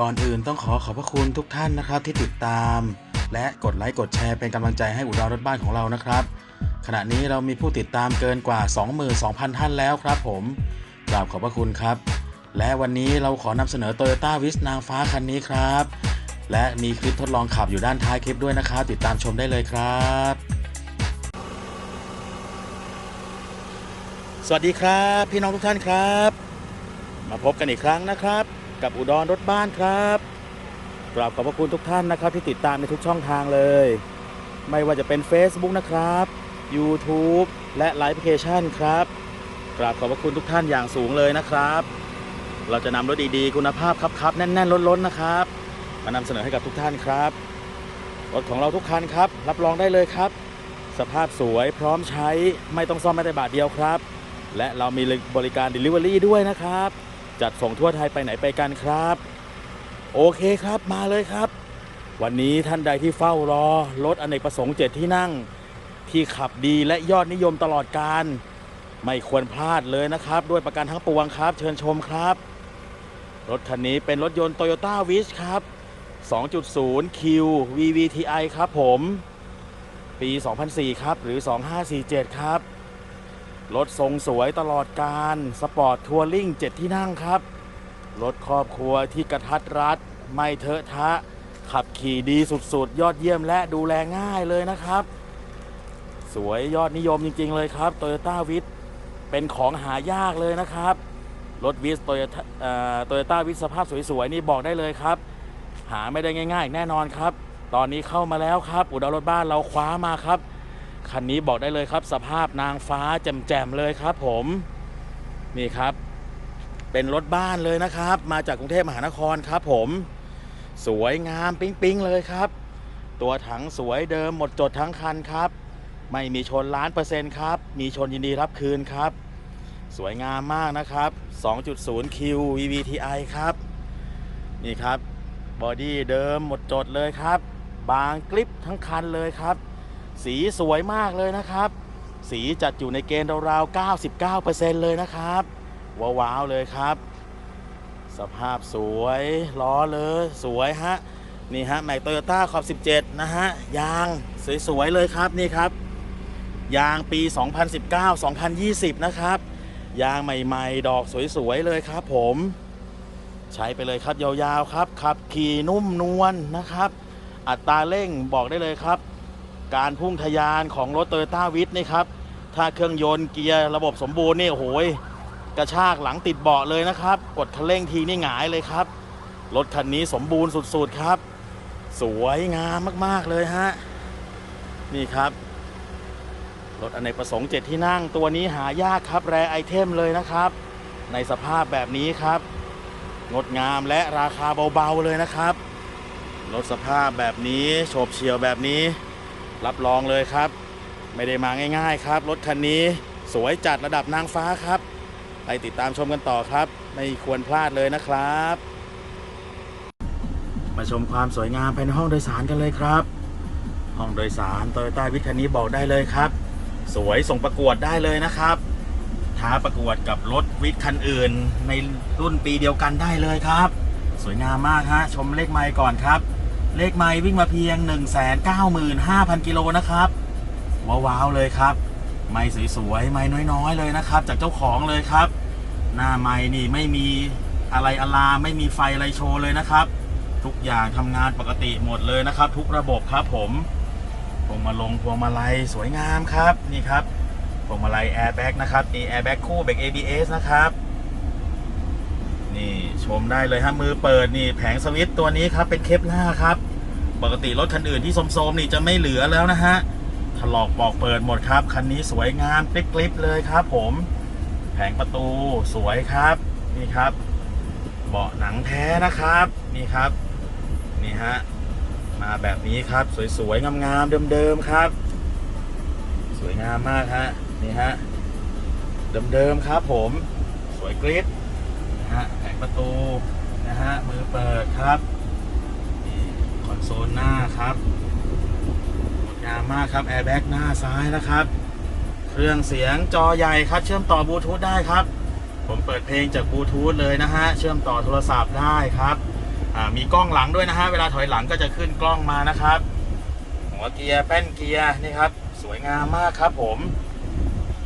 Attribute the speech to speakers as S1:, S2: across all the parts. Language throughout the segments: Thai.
S1: ก่อนอื่นต้องขอขอบพระคุณทุกท่านนะครับที่ติดตาม และกดไลค์กดแชร์เป็นกำลังใจให้อุดรรถบ้านของเรานะครับ ขณะนี้เรามีผู้ติดตามเกินกว่า 22,000 ท่านแล้วครับผมกราบขอบพระคุณครับ และวันนี้เราขอนำเสนอ Toyota w i s นางฟ้าคันนี้ครับ และมีคลิปทดลองขับอยู่ด้านท้ายคลิปด้วยนะครับ ติดตามชมได้เลยครับสวัสดีครับ พี่น้องทุกท่านครับ มาพบกันอีกครั้งนะครับ กับอุดรรถบ้านครับกราบขอบพระคุณทุกท่านนะครับ ที่ติดตามในทุกช่องทางเลย ไม่ว่าจะเป็น Facebook นะครับ YouTube และไลฟ์แอปพลิเคชันครับกราบขอบพระคุณทุกท่านอย่างสูงเลยนะครับ เราจะนำรถดีๆ คุณภาพครับๆแน่นๆล้นๆนะครับ มานำเสนอให้กับทุกท่านครับรถของเราทุกคันครับ รับรองได้เลยครับ สภาพสวยพร้อมใช้ไม่ต้องซ่อมแม้แต่บาทเดียวครับ และเรามีบริการ Delivery ด้วยนะครับ จัดส่งทั่วไทยไปไหนไปกันครับ โอเคครับมาเลยครับ วันนี้ท่านใดที่เฝ้ารอรถอเนกประสงค์เจ็ดที่นั่ง ที่ขับดีและยอดนิยมตลอดการ ไม่ควรพลาดเลยนะครับ ด้วยประกันทั้งปวงครับ เชิญชมครับ รถคันนี้เป็นรถยนต์ Toyota w i s ครับ 2.0 Q VVTi ครับผม ปี 2004 ครับ หรือ 2547 ครับ รถทรงสวยตลอดการ สปอร์ตทัวริง7ที่นั่งครับ รถครอบครัวที่กระทัดรัด ไม่เทอะทะ ขับขี่ดีสุดๆ ยอดเยี่ยมและดูแลง่ายเลยนะครับ สวยยอดนิยมจริง ๆ เลยครับ Toyota w i t เป็นของหายากเลยนะครับ รถวิสโตโยต้าโตโยต้าวิสสภาพสวยๆ นี่บอกได้เลยครับ หาไม่ได้ง่าย ๆ แน่นอนครับ ตอนนี้เข้ามาแล้วครับ อุดรรถบ้านเราคว้ามาครับ คันนี้บอกได้เลยครับ สภาพนางฟ้าแจ่มๆเลยครับ ผมนี่ครับ เป็นรถบ้านเลยนะครับ มาจากกรุงเทพมหานครครับ ผม สวยงามปิ๊งๆเลยครับ ตัวถังสวยเดิมหมดจดทั้งคันครับ ไม่มีชนล้านเปอร์เซ็นต์ครับ มีชนยินดีรับคืนครับ สวยงามมากนะครับ 2.0 Q VVTi ครับ นี่ครับบอดี้เดิมหมดจดเลยครับ บางกลิปทั้งคันเลยครับ สีสวยมากเลยนะครับ สีจัดอยู่ในเกณฑ์ราวๆ 99%เลยนะครับว้าวๆเลยครับ สภาพสวยล้อเลยสวยฮะนี่ฮะแม็กโตโยต้าขอบ17 นะฮะ ยางสวยๆเลยครับนี่ครับ ยางปี 2019-2020 นะครับ ยางใหม่ๆ ดอกสวยๆเลยครับผมใช้ไปเลยครับยาวๆครับขับขี่นุ่มนวลนะครับ อัตราเร่งบอกได้เลยครับ การพุ่งทะยานของรถโตโยต้าวิทนี่ครับ ถ้าเครื่องยนต์เกียร์ระบบสมบูรณ์นี่โอ้โหยกระชากหลังติดเบาะเลยนะครับ กดคันเร่งทีนี่หงายเลยครับ รถคันนี้สมบูรณ์สุดๆครับ สวยงามมากๆเลยฮะ นี่ครับ รถอเนกประสงค์เจ็ดที่นั่งตัวนี้หายากครับแรไอเทมเลยนะครับ ในสภาพแบบนี้ครับ งดงามและราคาเบาๆเลยนะครับ รถสภาพแบบนี้โฉบเฉี่ยวแบบนี้ รับรองเลยครับ ไม่ได้มาง่ายๆครับ รถคันนี้สวยจัดระดับนางฟ้าครับ ไปติดตามชมกันต่อครับ ไม่ควรพลาดเลยนะครับ มาชมความสวยงามภายในห้องโดยสารกันเลยครับ ห้องโดยสารโตโยต้าวิทคันนี้บอกได้เลยครับ สวยส่งประกวดได้เลยนะครับท้าประกวดกับรถวิทคันอื่น ในรุ่นปีเดียวกันได้เลยครับ สวยงามมากฮะชมเลขไมล์ก่อนครับ เลขไมล์วิ่งมาเพียง 195,000 กิโลนะครับ ว้าวๆเลยครับ ไมล์สวยๆ ไมล์น้อยๆ เลยนะครับ จากเจ้าของเลยครับ หน้าไมล์นี่ไม่มีอะไรอลาไม่มีไฟอะไรโชว์เลยนะครับ ทุกอย่างทำงานปกติหมดเลยนะครับ ทุกระบบครับผมพวงมาลงพวงมาลัยสวยงามครับนี่ครับพวงมาลัยแอร์แบ็กนะครับมีแอร์แบ็กคู่เบรก ABS นะครับ นี่ชมได้เลยฮะมือเปิดนี่แผงสวิตตัวนี้ครับเป็นเคปล่าครับ ปกติรถคันอื่นที่โสมๆนี่จะไม่เหลือแล้วนะฮะถลอกปอกเปิดหมดครับ คันนี้สวยงามกริบๆเลยครับ ผม แผงประตูสวยครับ นี่ครับ เบาะหนังแท้นะครับ นี่ครับ นี่ฮะมาแบบนี้ครับสวยๆงามๆเดิมๆครับ สวยงามมากฮะนี่ฮะเดิมๆครับ ผมสวยกริ๊ด นะฮะ แผงประตูนะฮะ มือเปิดครับคอนโซลหน้าครับงดงามมากครับ แอร์แบ็กหน้าซ้ายนะครับ เครื่องเสียงจอใหญ่ครับ เชื่อมต่อบลูทูธได้ครับ ผมเปิดเพลงจากบลูทูธเลยนะฮะ เชื่อมต่อโทรศัพท์ได้ครับ มีกล้องหลังด้วยนะฮะ เวลาถอยหลังก็จะขึ้นกล้องมานะครับ หัวเกียร์แป้นเกียร์นี่ครับ สวยงามมากครับผม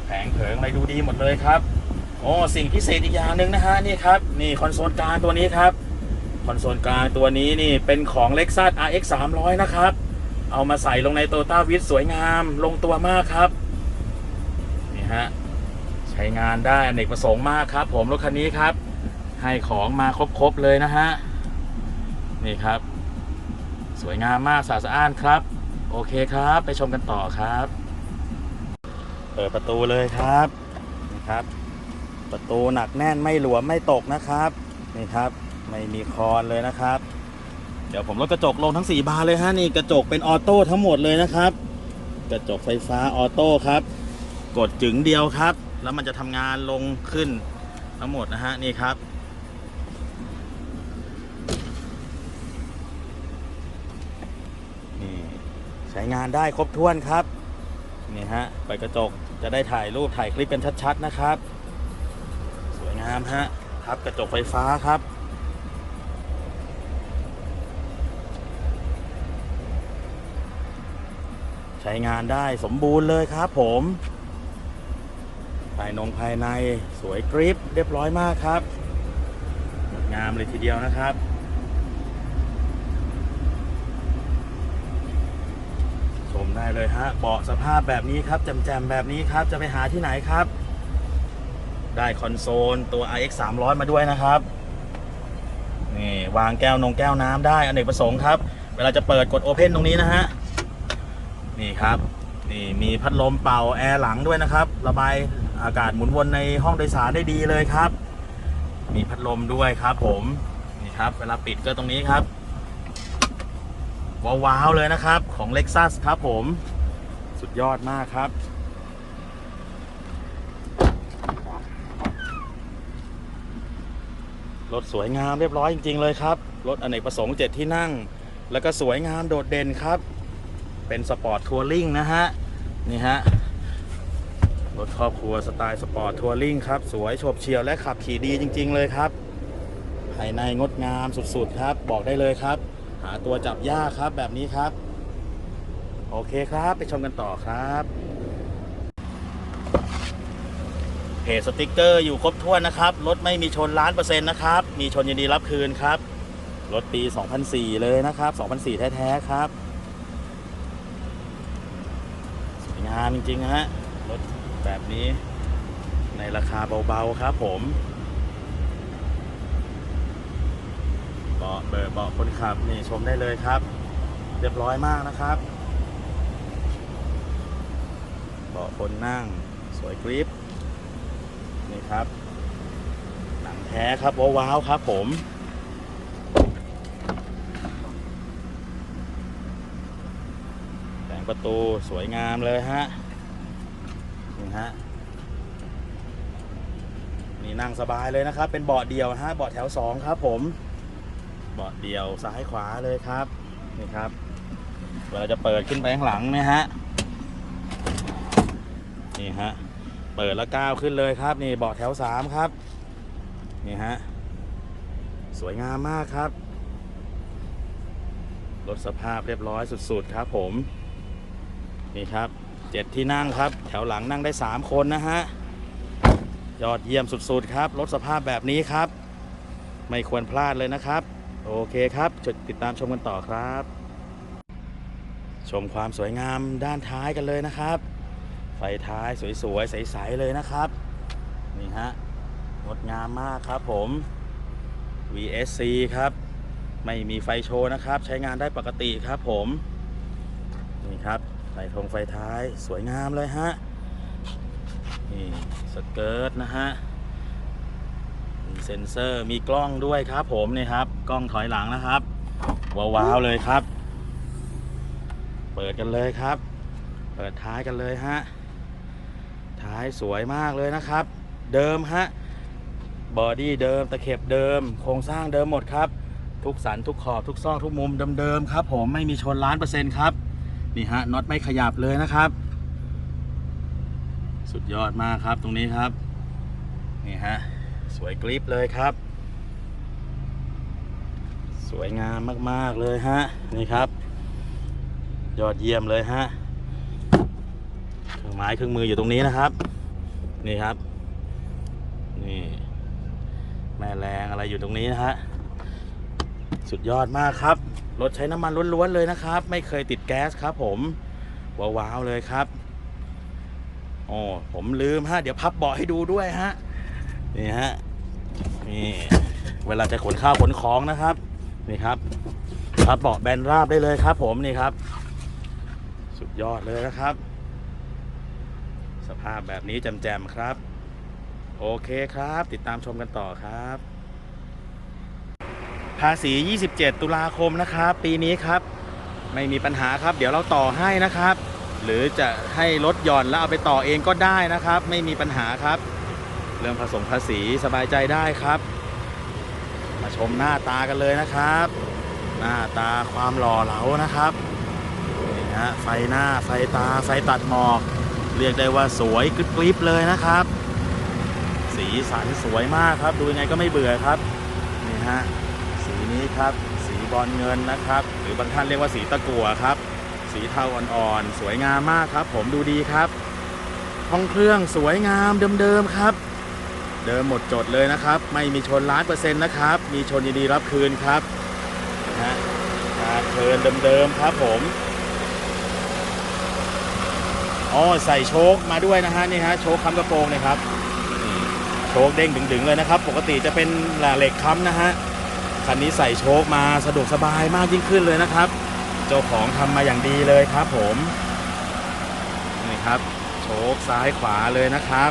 S1: แผงเผิงอะไรดูดีหมดเลยครับ โอ้สิ่งพิเศษอีกอย่างหนึ่งนะฮะนี่ครับนี่คอนโซลกลางตัวนี้ครับคอนโซลกลางตัวนี้นี่เป็นของ Lexus RX 300นะครับ เอามาใส่ลงในโตต้าวิ t สวยงามลงตัวมากครับนี่ฮะใช้งานได้อเนกประสงค์มากครับ ผมรถคันนี้ครับ ให้ของมาครบๆเลยนะฮะนี่ครับ สวยงามมากสะอาดสะอ้านครับ โอเคครับ ไปชมกันต่อครับ เปิดประตูเลยครับนี่ครับ ประตูหนักแน่นไม่หลวมไม่ตกนะครับนี่ครับ ไม่มีคอนเลยนะครับ เดี๋ยวผมลดกระจกลงทั้ง 4 บานเลยฮะนี่กระจกเป็นออโต้ทั้งหมดเลยนะครับ กระจกไฟฟ้าออโต้ครับ กดจึงเดียวครับ แล้วมันจะทำงานลงขึ้นทั้งหมดนะฮะนี่ครับนี่ใช้งานได้ครบถ้วนครับนี่ฮะเปิดกระจกจะได้ถ่ายรูปถ่ายคลิปกันชัด ๆ นะครับาม ฮะครับกระจกไฟฟ้าครับ ใช้งานได้สมบูรณ์เลยครับผม ภายนงภายในสวยกริปเรียบร้อยมากครับงดงามเลยทีเดียวนะครับชมได้เลยฮะเบาะสภาพแบบนี้ครับแจ่มๆแบบนี้ครับจะไปหาที่ไหนครับ ได้คอนโซลตัว RX 300 มาด้วยนะครับนี่วางแก้วนงแก้วน้ำได้อเนกประสงค์ครับ เวลาจะเปิดกด Open ตรงนี้นะฮะนี่ครับนี่มีพัดลมเป่าแอร์หลังด้วยนะครับ ระบายอากาศหมุนวนในห้องโดยสารได้ดีเลยครับ มีพัดลมด้วยครับผมนี่ครับ เวลาปิดก็ตรงนี้ครับว้าวๆเลยนะครับของ Lexus ครับผม สุดยอดมากครับ รถสวยงามเรียบร้อยจริง ๆ เลยครับ รถอเนกประสงค์7ที่นั่ง แล้วก็สวยงามโดดเด่นครับ เป็นสปอร์ตทัวริงนะฮะ นี่ฮะ รถครอบครัวสไตล์สปอร์ตทัวริงครับ สวยโฉบเฉี่ยวและขับขี่ดีจริง ๆ เลยครับ ภายในงดงามสุด ๆ ครับ บอกได้เลยครับ หาตัวจับยากครับแบบนี้ครับ โอเคครับ ไปชมกันต่อครับ เพจสติกเกอร์อยู่ครบถ้วนนะครับ รถไม่มีชนล้านเปอร์เซ็นต์นะครับ มีชนยินดีรับคืนครับ รถปี 2004 เลยนะครับ 2004 แท้ ๆ ครับสวยงามจริง ๆ ฮะ รถแบบนี้ในราคาเบา ๆ ครับผมเบาะเบอร์เบาะคนขับนี่ชมได้เลยครับ เรียบร้อยมากนะครับเบาะคนนั่งสวยกริป นี่ครับ หนังแท้ครับว้าวๆครับผมแต่งประตูสวยงามเลยฮะนี่ฮะนี่นั่งสบายเลยนะครับ เป็นเบาะเดียวฮะเบาะแถวสองครับผมเบาะเดียวซ้ายขวาเลยครับนี่ครับเวลาจะเปิดขึ้นไปข้างหลังนี่ยฮะนี่ฮะ เปิดแล้วก้าวขึ้นเลยครับ นี่เบาะแถวสามครับ นี่ฮะ สวยงามมากครับ รถสภาพเรียบร้อยสุดๆครับผม นี่ครับเจ็ดที่นั่งครับ แถวหลังนั่งได้3คนนะฮะ ยอดเยี่ยมสุดๆครับ รถสภาพแบบนี้ครับ ไม่ควรพลาดเลยนะครับ โอเคครับจดติดตามชมกันต่อครับ ชมความสวยงามด้านท้ายกันเลยนะครับ ไฟท้ายสวยๆ ใสๆ เลยนะครับ นี่ฮะ งดงามมากครับผม VSC ครับ ไม่มีไฟโชว์นะครับ ใช้งานได้ปกติครับผม นี่ครับ ไฟทงไฟท้ายสวยงามเลยฮะ นี่สเกิร์ตนะฮะ มีเซ็นเซอร์มีกล้องด้วยครับผมนี่ครับ กล้องถอยหลังนะครับ ว้าวๆ เลยครับ เปิดกันเลยครับเปิดท้ายกันเลยฮะ ท้ายสวยมากเลยนะครับ เดิมฮะบอดี้เดิมตะเข็บเดิม โครงสร้างเดิมหมดครับ ทุกสันทุกขอบทุกซอกทุกมุมเดิมๆครับ ผมไม่มีชนล้านเปอร์เซ็นต์ครับนี่ฮะน็อตไม่ขยับเลยนะครับ สุดยอดมากครับตรงนี้ครับนี่ฮะสวยกริปเลยครับ สวยงามมากๆเลยฮะนี่ครับ ยอดเยี่ยมเลยฮะ ไม้เครื่องมืออยู่ตรงนี้นะครับ นี่ครับ นี่ แม่แรงอะไรอยู่ตรงนี้นะฮะสุดยอดมากครับ รถใช้น้ำมันล้วนๆเลยนะครับ ไม่เคยติดแก๊สครับ ผมว้าวๆเลยครับโอ้ผมลืมฮะ เดี๋ยวพับเบาะให้ดูด้วยฮะนี่ฮะนี่เวลาจะขนข้าวขนของนะครับ นี่ครับพับเบาะแบนราบได้เลยครับ ผมนี่ครับ สุดยอดเลยนะครับาพแบบนี้แจมๆครับ โอเคครับ ติดตามชมกันต่อครับ ภาษี 27 ตุลาคมนะครับ ปีนี้ครับ ไม่มีปัญหาครับ เดี๋ยวเราต่อให้นะครับ หรือจะให้ลดหย่อนแล้วเอาไปต่อเองก็ได้นะครับ ไม่มีปัญหาครับ เรื่องผสมภาษีสบายใจได้ครับ มาชมหน้าตากันเลยนะครับ หน้าตาความหล่อเหลานะครับนี่ฮะไฟหน้าไฟตาไฟตัดหมอก เรียกได้ว่าสวยกริบๆเลยนะครับ สีสันสวยมากครับ ดูยังไงก็ไม่เบื่อครับนี่ฮะสีนี้ครับ สีบอลเงินนะครับ หรือบางท่านเรียกว่าสีตะกั่วครับ สีเทาอ่อนๆสวยงามมากครับ ผมดูดีครับห้องเครื่องสวยงามเดิมๆครับ เดิมหมดจดเลยนะครับ ไม่มีชนล้านเปอร์เซ็นต์นะครับ มีชนยินดีรับคืนครับนะฮะเทินเดิมๆครับผม อ๋อใส่โชคมาด้วยนะฮะนี่ฮะโชคค้ำกระโปรงเนยครับโชคเด้งดึงๆเลยนะครับ ปกติจะเป็นเหล็กค้ำนะฮะคันนี้ใส่โชคมาสะดวกสบายมากยิ่งขึ้นเลยนะครับ เจ้าของทำมาอย่างดีเลยครับผมนี่ครับโชคซ้ายขวาเลยนะครับ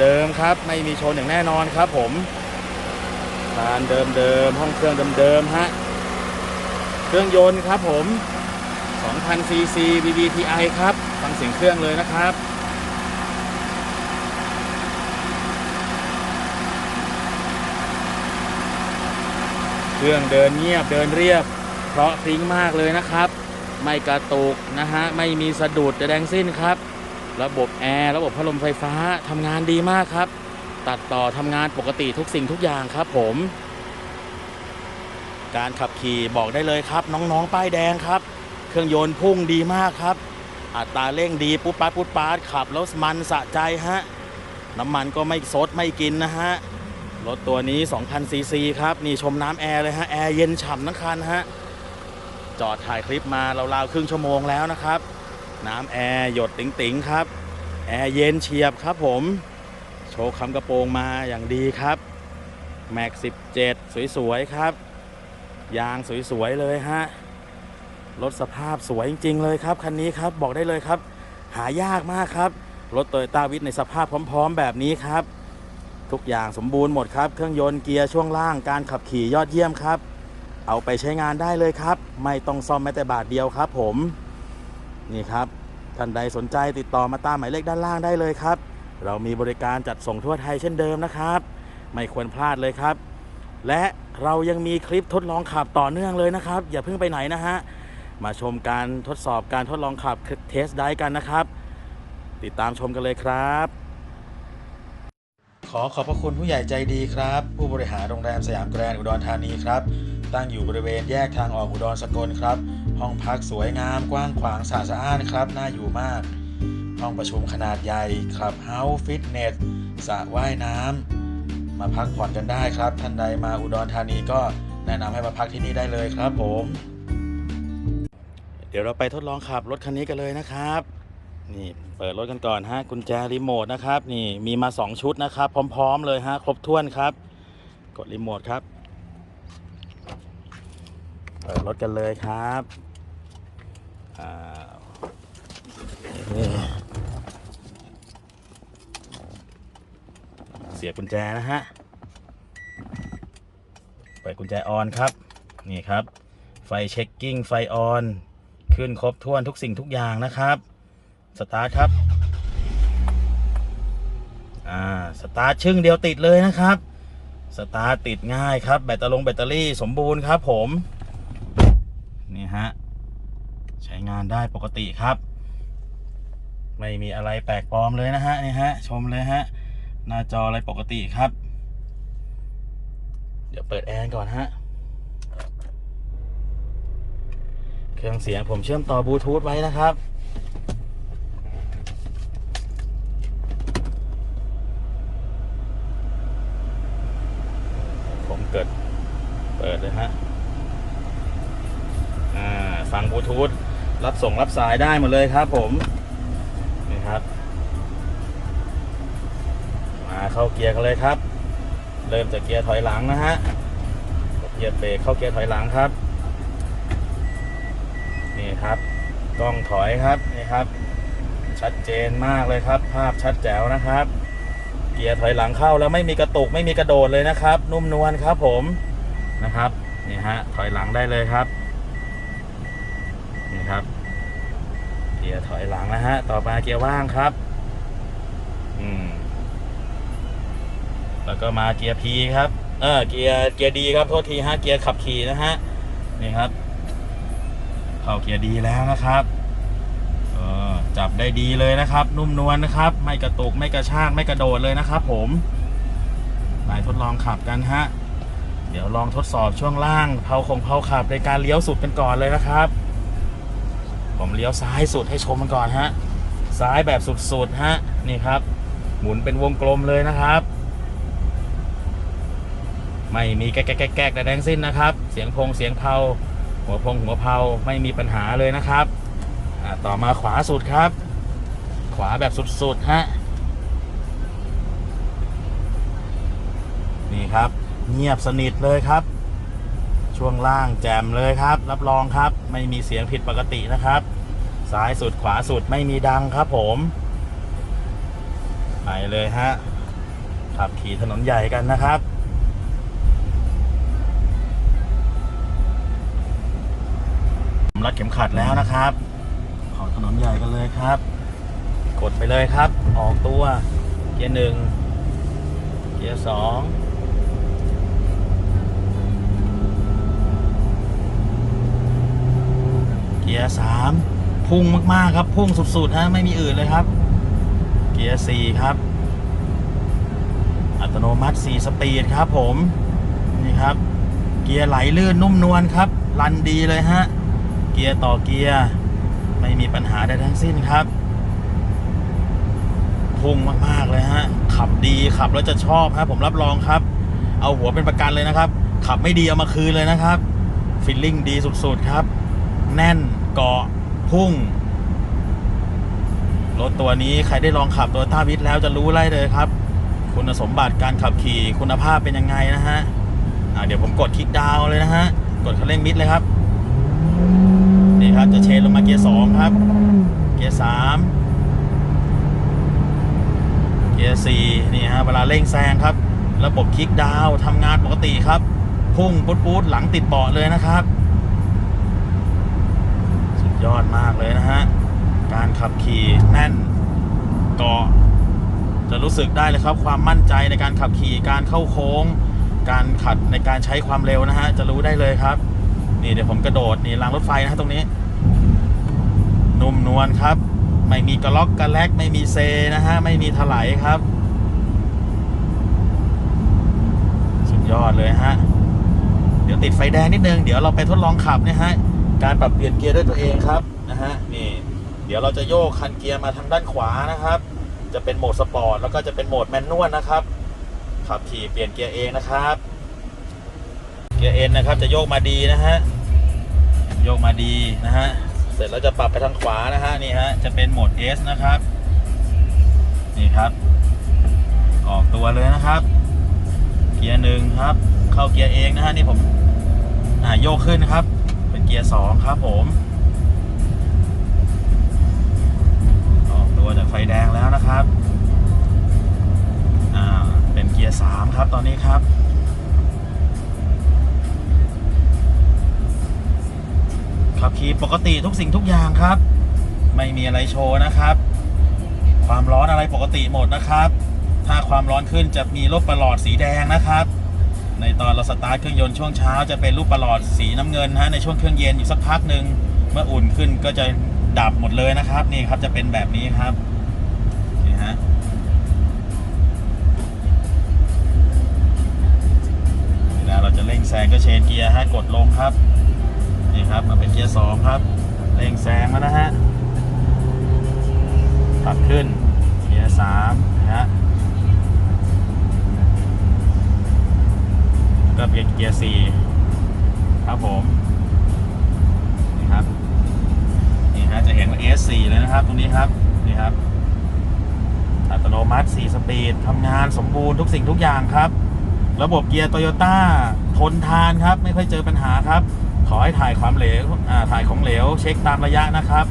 S1: เดิมๆครับไม่มีชนอย่างแน่นอนครับผมลานเดิมๆห้องเครื่องเดิมๆฮะเครื่องยนต์ครับผม 2,000 cc VVTi ครับ เสียงเครื่องเลยนะครับเครื่องเดินเงียบเดินเรียบ เพราะพริ้งมากเลยนะครับ ไม่กระตุกนะฮะ ไม่มีสะดุดจะแดงสิ้นครับ ระบบแอร์ระบบพัดลมไฟฟ้าทำงานดีมากครับ ตัดต่อทำงานปกติทุกสิ่งทุกอย่างครับผม การขับขี่บอกได้เลยครับ น้องๆป้ายแดงครับ เครื่องยนต์พุ่งดีมากครับ อัตราเร่งดีปุ๊บปั๊บปุ๊บปั๊บขับแล้วมันสะใจฮะ น้ำมันก็ไม่ซดไม่กินนะฮะ รถตัวนี้2,000ซีซีครับ นี่ชมน้ำแอร์เลยฮะ แอร์เย็นฉ่ำทั้งคันฮะ จอดถ่ายคลิปมาราวๆครึ่งชั่วโมงแล้วนะครับ น้ำแอร์หยดติ๋งๆครับ แอร์เย็นเฉียบครับผม โชว์คำกระโปรงมาอย่างดีครับแม็ก17 สวยๆครับ ยางสวยๆเลยฮะ รถสภาพสวยจริง ๆ เลยครับ คันนี้ครับบอกได้เลยครับ หายากมากครับรถโตโยต้าวิทในสภาพพร้อม ๆ แบบนี้ครับ ทุกอย่างสมบูรณ์หมดครับ เครื่องยนต์เกียร์ช่วงล่างการขับขี่ยอดเยี่ยมครับ เอาไปใช้งานได้เลยครับ ไม่ต้องซ่อมแม้แต่บาทเดียวครับผมนี่ครับท่านใดสนใจติดต่อมาตามหมายเลขด้านล่างได้เลยครับ เรามีบริการจัดส่งทั่วไทยเช่นเดิมนะครับ ไม่ควรพลาดเลยครับ และเรายังมีคลิปทดลองขับต่อเนื่องเลยนะครับ อย่าเพิ่งไปไหนนะฮะ มาชมการทดสอบการทดลองขับเทสได้กันนะครับ ติดตามชมกันเลยครับ ขอขอบพระคุณผู้ใหญ่ใจดีครับ ผู้บริหารโรงแรมสยามแกรนด์อุดรธานีครับ ตั้งอยู่บริเวณแยกทางออกอุดรสกลครับ ห้องพักสวยงามกว้างขวางสะอาดสะอ้านครับ น่าอยู่มาก ห้องประชุมขนาดใหญ่ครับเฮาส์ฟิตเนสสระว่ายน้ำมาพักผ่อนกันได้ครับ ท่านใดมาอุดรธานีก็แนะนำให้มาพักที่นี่ได้เลยครับผม เดี๋ยวเราไปทดลองขับรถคันนี้กันเลยนะครับ นี่เปิดรถกันก่อนฮะกุญแจรีโมทนะครับ นี่มีมา 2 ชุดนะครับ พร้อม ๆ เลยฮะครบถ้วนครับ กดรีโมทครับ เปิดรถกันเลยครับอ่าเสียบกุญแจนะฮะ เปิดกุญแจออนครับ นี่ครับ ไฟเช็คกิ้ง ไฟออน ขึ้นครบถ้วนทุกสิ่งทุกอย่างนะครับ สตาร์ทครับ อ่า สตาร์ทชึ่งเดียวติดเลยนะครับ สตาร์ทติดง่ายครับ แบตเตอรี่แบตเตอรี่สมบูรณ์ครับผม นี่ฮะ ใช้งานได้ปกติครับ ไม่มีอะไรแปลกปลอมเลยนะฮะ นี่ฮะ ชมเลยฮะ หน้าจออะไรปกติครับ เดี๋ยวเปิดแอร์ก่อนฮะ เครื่องเสียงผมเชื่อมต่อบลูทูธไว้นะครับ ผมเกิดเปิดเลยฮะอ่าฟังบลูทูธรับส่งรับสายได้หมดเลยครับผม นี่ครับ มาเข้าเกียร์กันเลยครับ เริ่มจากเกียร์ถอยหลังนะฮะเกียร์เบรกเข้าเกียร์ถอยหลังครับ นี่ครับ กล้องถอยครับนี่ครับ ชัดเจนมากเลยครับ ภาพชัดแจ๋วนะครับ เกียร์ถอยหลังเข้าแล้วไม่มีกระตุกไม่มีกระโดดเลยนะครับ นุ่มนวลครับผมนะครับนี่ฮะถอยหลังได้เลยครับนี่ครับ เกียร์ถอยหลังนะฮะต่อมาเกียร์ว่างครับอืมแล้วก็มาเกียร์ P ครับเออเกียร์เกียร์ดีครับโทษทีฮะเกียร์ขับขี่นะฮะนี่ครับ เข้าเกียร์ดีแล้วนะครับจับได้ดีเลยนะครับ นุ่มนวลนะครับ ไม่กระตุกไม่กระชากไม่กระโดดเลยนะครับ ผมไปทดลองขับกันฮะเดี๋ยวลองทดสอบช่วงล่างเผาคงเผาขับในการเลี้ยวสุดกันก่อนเลยนะครับ ผมเลี้ยวซ้ายสุดให้ชมมันก่อนฮะซ้ายแบบสุดๆฮะนี่ครับ หมุนเป็นวงกลมเลยนะครับ ไม่มีแก๊กแก๊กแก๊กแก๊กใดๆทั้งสิ้นนะครับ เสียงพงเสียงเพา หัวพงหัวเพาไม่มีปัญหาเลยนะครับต่อมาขวาสุดครับ ขวาแบบสุดๆฮะนี่ครับ เงียบสนิทเลยครับ ช่วงล่างแจมเลยครับ รับรองครับ ไม่มีเสียงผิดปกตินะครับซ้ายสุดขวาสุดไม่มีดังครับผม ไปเลยฮะขับขี่ถนนใหญ่กันนะครับ รัดเข็มขัดแล้วนะครับขอถนนใหญ่กันเลยครับ กดไปเลยครับ ออกตัว เกียร์หนึ่งเกียร์สองเกียร์สามพุ่งมาก ๆ ครับ พุ่งสุด ๆ ฮะ ไม่มีอื่นเลยครับ เกียร์สี่ครับ อัตโนมัติ 4 สปีดครับผม นี่ครับ เกียร์ไหลลื่นนุ่มนวลครับ รันดีเลยฮะ กียร์ต่อเกียร์ไม่มีปัญหาใดทั้งสิ้นครับพุ่งมากๆเลยฮะขับดีขับแล้วจะชอบครับผมรับรองครับ เอาหัวเป็นประกันเลยนะครับ ขับไม่ดีเอามาคืนเลยนะครับฟิลลิ่งดีสุดๆครับ แน่นเกาะพุ่งรถตัวนี้ใครได้ลองขับตัวต้าวิทแล้วจะรู้ไล่เลยครับ คุณสมบัติการขับขี่คุณภาพเป็นยังไงนะฮะเดี๋ยวผมกดคลิกดาวเลยนะฮะ กดคันเร่งมิดเลยครับ จะเชนลงมาเกียร์สองครับ เกียร์สามเกียร์สี่นี่ฮะเวลาเร่งแซงครับ ระบบคลิกดาวน์ทำงานปกติครับพุ่งปุ๊ดปุ๊ดหลังติดเบาะเลยนะครับ สุดยอดมากเลยนะฮะ การขับขี่แน่นเกาะจะรู้สึกได้เลยครับ ความมั่นใจในการขับขี่การเข้าโค้ง การขัดในการใช้ความเร็วนะฮะ จะรู้ได้เลยครับ นี่เดี๋ยวผมกระโดดนี่รางรถไฟนะฮะตรงนี้ นุ่มนวลครับ ไม่มีกระล็อกกระแลกไม่มีเซนะฮะ ไม่มีถลายครับ สุดยอดเลยฮะ เดี๋ยวติดไฟแดงนิดนึง เดี๋ยวเราไปทดลองขับเนี่ยฮะ การปรับเปลี่ยนเกียร์ด้วยตัวเองครับนะฮะ นี่ เดี๋ยวเราจะโยกคันเกียร์มาทางด้านขวานะครับ จะเป็นโหมดสปอร์ตแล้วก็จะเป็นโหมดแมนนวลนะครับ ขับขี่เปลี่ยนเกียร์เองนะครับ เกียร์เอ็นนะครับจะโยกมาดีนะฮะ โยกมาดีนะฮะ เสร็จแล้วจะปรับไปทางขวานะฮะนี่ฮะจะเป็นโหมด S นะครับ นี่ครับ ออกตัวเลยนะครับ เกียร์หนึ่งครับ เข้าเกียร์เองนะฮะนี่ผมอ่าโยกขึ้นครับ เป็นเกียร์สองครับผม ออกตัวจากไฟแดงแล้วนะครับอ่าเป็นเกียร์สามครับตอนนี้ครับ ขับขี่ปกติทุกสิ่งทุกอย่างครับ ไม่มีอะไรโชว์นะครับ ความร้อนอะไรปกติหมดนะครับ ถ้าความร้อนขึ้นจะมีรูปประหลอดสีแดงนะครับ ในตอนเราสตาร์ทเครื่องยนต์ช่วงเช้าจะเป็นรูปประหลอดสีน้ำเงินฮะในช่วงเครื่องเย็นอยู่สักพักหนึ่งเมื่ออุ่นขึ้นก็จะดับหมดเลยนะครับ นี่ครับจะเป็นแบบนี้ครับนี่ฮะเวลาเราจะเร่งแซงก็เชนเกียร์ฮะกดลงครับ นี่ครับมาเป็นเกียร์สองครับเร่งแซงแล้วนะฮะตัดขึ้นเกียร์สามนะฮะก็เปลี่ยนเกียร์สี่ครับผมนี่ครับนี่ฮะจะเห็นว่า S4 เลยนะครับ ตรงนี้ครับนี่ครับ อัตโนมัติ 4 สปีดทำงานสมบูรณ์ทุกสิ่งทุกอย่างครับ ระบบเกียร์โตโยต้าทนทานครับ ไม่ค่อยเจอปัญหาครับ ขอให้ถ่ายความเหลวถ่ายของเหลว เช็คตามระยะนะครับ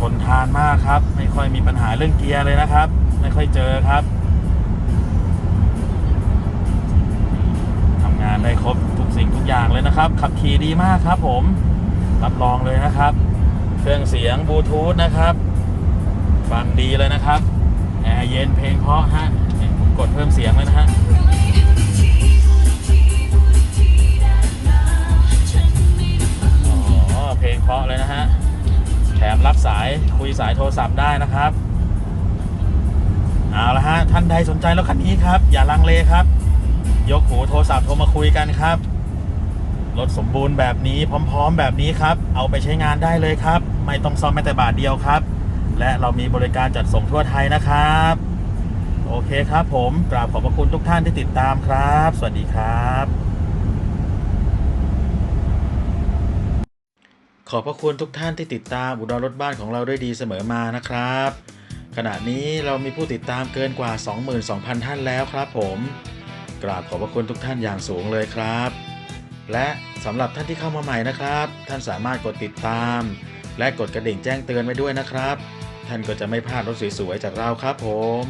S1: ทนทานมากครับ ไม่ค่อยมีปัญหาเรื่องเกียร์เลยนะครับ ไม่ค่อยเจอครับทำงานได้ครบทุกสิ่งทุกอย่างเลยนะครับ ขับขี่ดีมากครับ ผมรับรองเลยนะครับ เครื่องเสียงบลูทูธนะครับฟังดีเลยนะครับแอร์เย็นเพลงเพราะฮะผมกดเพิ่มเสียงเลยนะฮะ เพลงเพราะเลยนะฮะ แถมรับสายคุยสายโทรศัพท์ได้นะครับ เอาละฮะ ท่านใดสนใจรถคันนี้ครับ อย่าลังเลครับ ยกหูโทรศัพท์โทรมาคุยกันครับ รถสมบูรณ์แบบนี้พร้อม ๆ แบบนี้ครับ เอาไปใช้งานได้เลยครับ ไม่ต้องซ่อมแม้แต่บาทเดียวครับ และเรามีบริการจัดส่งทั่วไทยนะครับ โอเคครับผมกราบขอบพระคุณทุกท่านที่ติดตามครับ สวัสดีครับ ขอบพระคุณทุกท่านที่ติดตามอุดรรถบ้านของเราด้วยดีเสมอมานะครับ ขณะนี้เรามีผู้ติดตามเกินกว่า 22,000 ท่านแล้วครับผมกราบขอบพระคุณทุกท่านอย่างสูงเลยครับ และสำหรับท่านที่เข้ามาใหม่นะครับ ท่านสามารถกดติดตาม และกดกระดิ่งแจ้งเตือนไว้ด้วยนะครับ ท่านก็จะไม่พลาดรถสวยๆจากเราครับผม